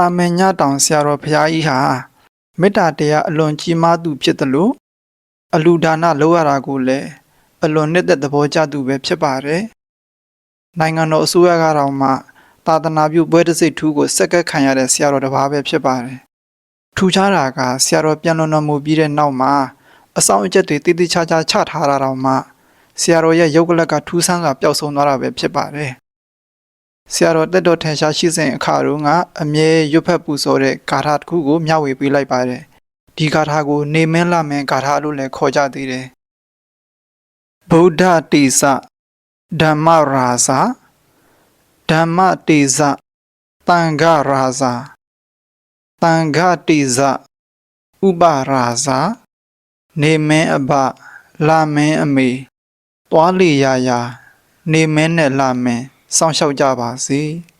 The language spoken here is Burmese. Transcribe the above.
တာမန်ညတောင်ဆရာတော်ဘုရားကြီးဟာမေတ္တာတရားအလွန်ကြီးမားသူဖြစ်တယ်လို့အလူဒါနလုပ်ရတာကိုလည်းအလွန်နှစ်သက်သဘောကျသူပဲဖြစ်ပါတယ်။နိုင်ငံတော်အစိုးရကတော့မှသာသနာပြုပွဲတစ်စိတ်ထူးကိုစက္ကပ်ခံရတဲ့ဆရာတော်တစ်ပါးပဲဖြစ်ပါတယ်။ထူခြားတာကဆရာတော်ပြန်လွန်တော်မူပြီးတဲ့နောက်မှာအဆောင်အကျက်တွေတည်တည်ချာချာချထားတာတော့မှဆရာတော်ရဲ့ရုပ်ကလက်ကထူးဆန်းစွာပျောက်ဆုံးသွားတာပဲဖြစ်ပါတယ်။ ဆရာတော်တက်တော်ထင်ရှားရှိစဉ်အခါတုန်းကအမြဲရွတ်ဖက်ပူဇော်တဲ့ဂါထာတစ်ခုကိုမျှဝေပေးလိုက်ပါတယ်။ဒီဂါထာကို နေမင်းလာမင်းဂါထာလို့လည်းခေါ်ကြသေးတယ်။ဗုဒ္ဓတိစဓမ္မရာဇာဓမ္မတိစတန်ဃရာဇာတန်ဃတိစဥပရာဇာနေမင်းအဘလာမင်းအမေသွားလေရာရာ နေမင်းနဲ့လာမင်း စောင့်ရှောက်ကြပါစေ။